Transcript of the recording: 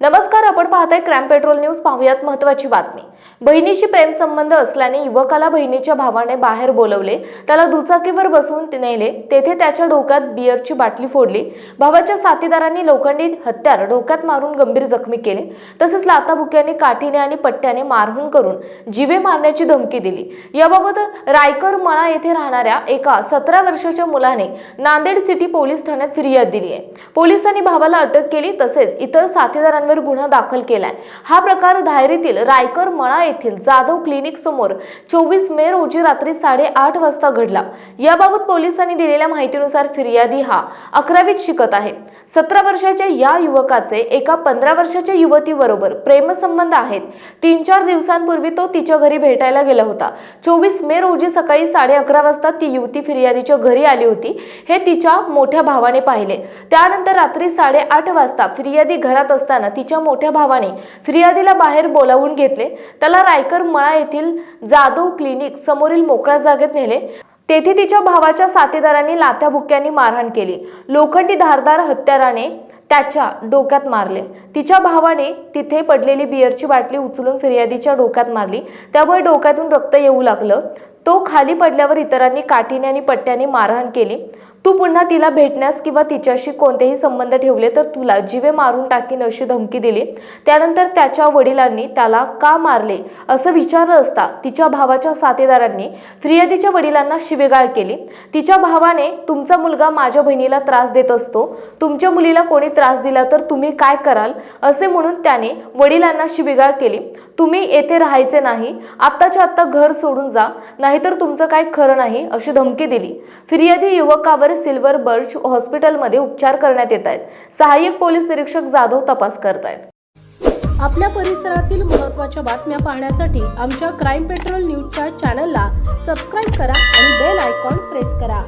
नमस्कार आपण पाहताय क्रॅम पेट्रोल न्यूज पाहूयात महत्वाची बातमी. बहिणीशी प्रेमसंबंध असल्याने युवकाला बहिणीच्या भावाने बाहेर बोलवले. त्याला दुचाकीवर बसवून नेले. तेथे त्याच्या डोक्यात बिअरची बाटली फोडली. भावाच्या साथीदारांनी लोखंडी हत्यार डोक्यात मारून गंभीर जखमी केले. तसेच लाताबुक्याने काठीने आणि पट्ट्याने मारहाण करून जीवे मारण्याची धमकी दिली. याबाबत रायकर मळा येथे राहणाऱ्या एका सतरा वर्षाच्या मुलाने नांदेड सिटी पोलीस ठाण्यात फिर्याद दिली आहे. पोलिसांनी भावाला अटक केली. तसेच इतर साथीदारांवर गुन्हा दाखल केलाय. हा प्रकार धायरीतील रायकर मळा येथील जाधव क्लिनिक समोर चोवीस मे रोजी रात्री साडेआठ वाजता घडला. याबाबत पोलिसांनी दिलेल्या माहितीनुसार फिर्यादी हा अकरावीत शिकत आहे. सतरा वर्षाच्या या युवकाचे एका पंधरा वर्षाच्या युवतीबरोबर प्रेमसंबंध आहेत. तीन चार दिवसांपूर्वी तो तिच्या घरी भेटायला गेला होता. चोवीस मे रोजी सकाळी साडे अकरा वाजता ती युवती फिर्यादीच्या घरी आली होती. हे तिच्या मोठ्या भावाने पाहिले. त्यानंतर रात्री साडेआठ वाजता फिर्यादी घरात असताना तिच्या मोठ्या भावाने फिर्यादीला बाहेर बोलावून घेतले. त्याला रायकर मळा येथील जाधव क्लिनिक समोरील मोकळ्या जागेत नेले. तेथे तिच्या भावाच्या साथीदारांनी लाथ्या मारहाण केली. लोखंडी धारदार हत्याराने त्याच्या डोक्यात मारले. तिच्या भावाने तिथे पडलेली बिअरची बाटली उचलून फिर्यादीच्या डोक्यात मारली. त्यामुळे डोक्यातून रक्त येऊ लागलं. तो खाली पडल्यावर इतरांनी काठीने आणि पट्ट्याने मारहाण केली. तू पुन्हा तिला भेटण्यास किंवा तिच्याशी कोणतेही संबंध ठेवले तर तुला जीवे मारून टाकीन अशी धमकी दिली. त्यानंतर त्याच्या वडिलांनी त्याला का मारले असं विचारलं असता तिच्या भावाच्या साथीदारांनी फिर्यादीच्या वडिलांना शिवेगाळ केली. तिच्या भावाने तुमचा मुलगा माझ्या बहिणीला त्रास देत असतो. तुमच्या मुलीला कोणी त्रास दिला तर तुम्ही काय कराल? असे म्हणून त्याने वडिलांना शिवेगाळ केली. तुम्ही येथे राहायचे नाही. आत्ताच्या आत्ता घर सोडून जा. नाहीतर तुमचं काय खरं नाही अशी धमकी दिली. फिर्यादी युवकावर सिल्वर बर्च हॉस्पिटलमध्ये उपचार करण्यात येत आहेत. सहाय्यक पोलीस निरीक्षक जाधव तपास करतायत आपल्या परिसरातील महत्त्वाच्या बातम्या पाहण्यासाठी आमच्या क्राईम पेट्रोल न्यूजच्या चॅनलला सबस्क्राईब करा आणि बेल आयकॉन प्रेस करा.